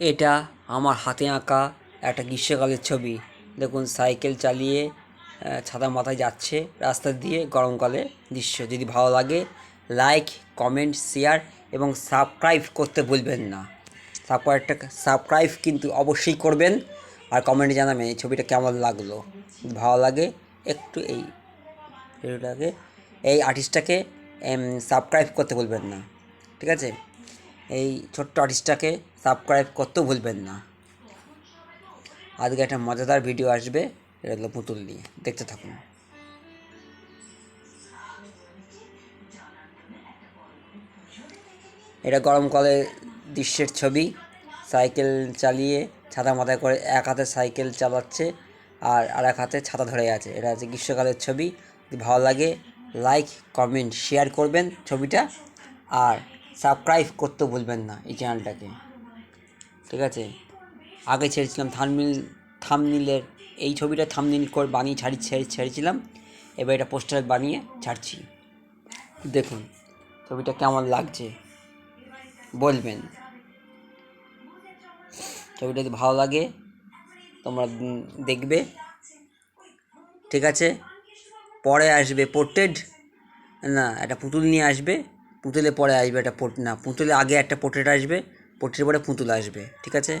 এটা আমার হাতে আঁকা একটা গ্রীষ্মকালের ছবি। দেখুন, সাইকেল চালিয়ে ছাতা মাথায় যাচ্ছে, রাস্তা দিয়ে গরমকালে দৃশ্য। যদি ভালো লাগে, লাইক, কমেন্ট, শেয়ার এবং সাবস্ক্রাইব করতে ভুলবেন না। সাবস্ক্রাইবটা, সাবস্ক্রাইব কিন্তু অবশ্যই করবেন আর কমেন্টে জানাবেন এই ছবিটা কেমন লাগল। ভালো লাগে, একটু এই ভিডিওটাকে, এই আর্টিস্টটাকে সাবস্ক্রাইব করতে বলবেন না। ঠিক আছে? এই ছোট্ট আর্টিস্টটাকে সাবস্ক্রাইব করতেও ভুলবেন না। আজকে একটা মজাদার ভিডিও আসবে, এটা হলো পুতুল নিয়ে। দেখতে থাকুন। এটা গরমকালে দৃশ্যের ছবি, সাইকেল চালিয়ে ছাতা মাথায় করে এক হাতে সাইকেল চালাচ্ছে আর আর এক হাতে ছাতা ধরে আছে। এটা হচ্ছে গ্রীষ্মকালের ছবি। যদি ভালো লাগে লাইক কমেন্ট শেয়ার করবেন ছবিটা। আর সাবস্ক্রাইব করতে ভুলবেন না এই চ্যানেলটাকে। ঠিক আছে? আগে ছেড়েছিলাম থামনিল থামনিলের, এই ছবিটা থামনিল করে বানিয়ে ছাড়ি, ছেড়ে, ছেড়েছিলাম। এবার এটা পোস্টার বানিয়ে ছাড়ছি। দেখুন, ছবিটা কেমন লাগছে। বলবেন। ছবিটা যদি ভালো লাগে, তোমরা দেখবে। ঠিক আছে? পরে আসবে, পোর্ট্রেট? না, একটা পুতুল নিয়ে আসবে। পুতুলে পরে আসবে একটা পোট না, পুতুলে আগে একটা পোর্ট্রেট আসবে পোর্ট্রেট পরে পুতুল আসবে, ঠিক আছে?